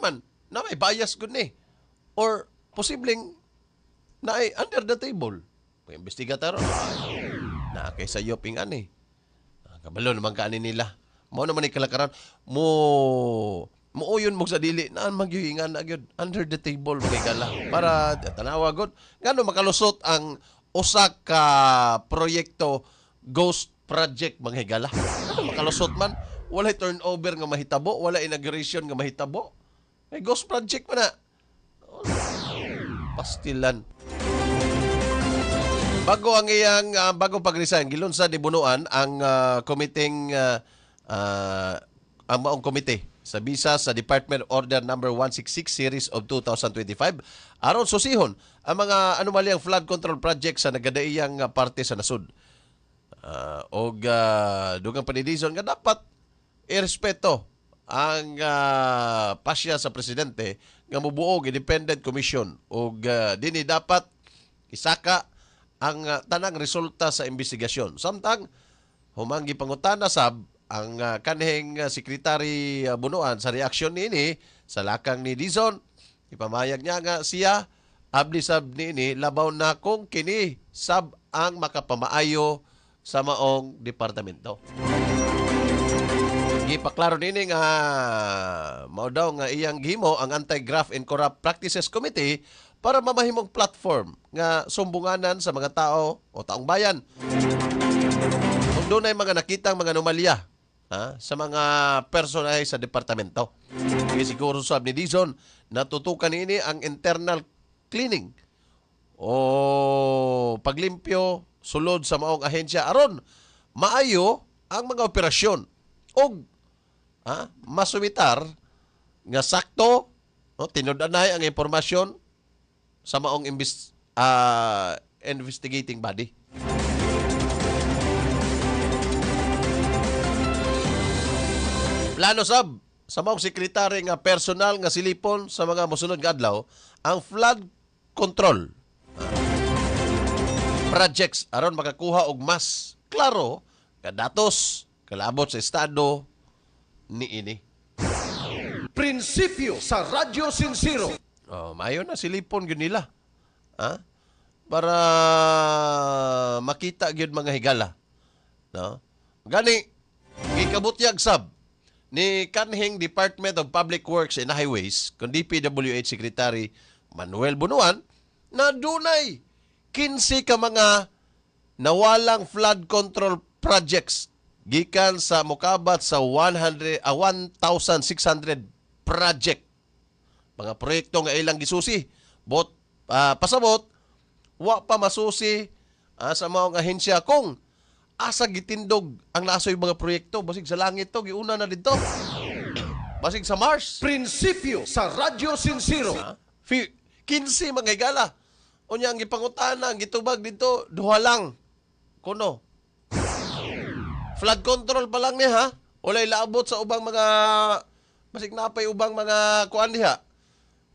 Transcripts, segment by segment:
naman na may bias gud ni. Or posibleng na ay under the table. Kung investigator, ay, na kay sa yoping ani. Ah, Kabalo naman kaani nila. Mao naman ni kalakaran. Mo muuyon mo sa dili. Naan magyuhingan na gyud? Under the table magigala para tanawa gud ngano makalusot ang usa ka proyekto ghost project manghigala ano makalusot man? Walay turnover nga mahitabo. Wala inauguration nga mahitabo may ghost project pa na. Pastilan. Bago ang iyang ah, bago pag-resign, gilunsad ni Bunuan ang uh, committing ah, ah, ang maong komite sa bisa sa Department Order number 166 series of 2025 aron susihon ang mga anomalyang flood control project sa nagadaiyang ah, parte sa nasud. Uh, og ah, dugang panidison nga dapat irespeto ang ah, pasya sa presidente nga mubuog independent commission og ah, dinhi dapat isaka ang ah, tanang resulta sa investigasyon. Samtang humanggi pangutana sab ang ah, kanhing ah, sekretary ah, Bunuan sa reaksyon niini sa lakang ni Dizon ipamayag niya nga siya abli sab niini labaw na kung kini sab ang makapamaayo sa maong departamento. Gipaklaro nini nga mao daw nga iyang gihimo ang Anti-Graft and Corrupt Practices Committee para mamahimong platform nga sumbunganan sa mga tao o taong bayan. Kung doon ay mga nakitang mga anomalya ha, sa mga personahe sa departamento. Kaya siguro sab ni Dizon, natutukan ini ang internal cleaning o paglimpyo sulod sa maong ahensya aron maayo ang mga operasyon og ha, masumitar nga sakto no, tinud-anay ang impormasyon sa maong imbis, ah, investigating body. Plano sab sa maong sekretary nga personal nga silipon sa mga mosunod nga adlaw ang flood control projects aron makakuha og mas klaro nga datos kalabot sa estado ni ini. Prinsipyo sa Radyo Sincero. Oh, mayo na silipon gyud nila. Ha? Para makita gyud mga higala. No? Gani gikabutyag sab ni kanhing Department of Public Works and Highways kun DPWH Secretary Manuel Bunuan na dunay 15 ka mga nawalang flood control projects gikan sa mukabat sa 100 ah, 1,600 project mga proyekto nga ilang gisusi bot ah, pasabot wa pa masusi ah, sa mga ahensya kung asa gitindog ang nasoy mga proyekto basig sa langit to giuna na dito basig sa Mars Prinsipyo sa Radyo Sincero. Ha? Fi- 15 mga higala. Unya ang gipangutana, ang gitubag dito, duha lang. Kuno. Flood control pa lang niya, ha? Walay laabot sa ubang mga basig napay ubang mga kuan diha.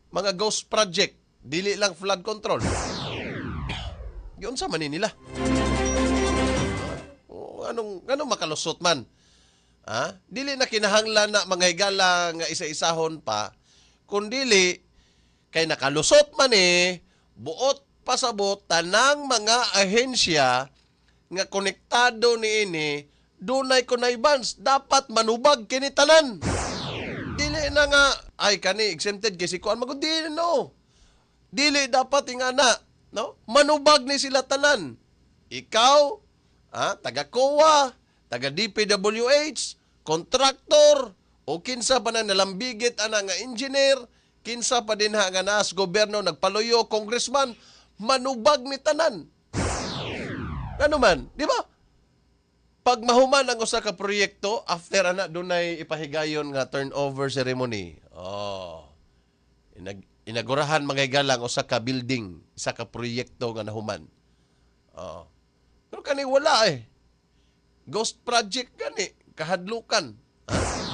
Mga ghost project. Dili lang flood control. Yun sa manin nila. O, anong anong makalusot man? Ha? Dili na kinahanglan na mga higala nga isa-isahon pa, kundili kay nakalusot man eh, buot pasabot tanang mga ahensya nga konektado ni ini dunay connivances dapat manubag kini tanan. Dili na nga ay kani exempted kay si kuan magud dili no. Dili dapat ingana, no? Manubag ni sila tanan. Ikaw, ah, taga COA, taga DPWH, kontraktor, o kinsa pa na nalambigit ana nga engineer, kinsa pa din ha nga naas gobyerno nagpaluyo congressman, manubag ni tanan. Ano man, di ba? Pag mahuman ang usa ka proyekto, after ana dunay ipahigayon nga turnover ceremony. Oh. Inag inagurahan mga higalang usa ka building, isa ka proyekto nga nahuman. Oh. Pero kani wala eh. Ghost project gani, kahadlukan. Ha?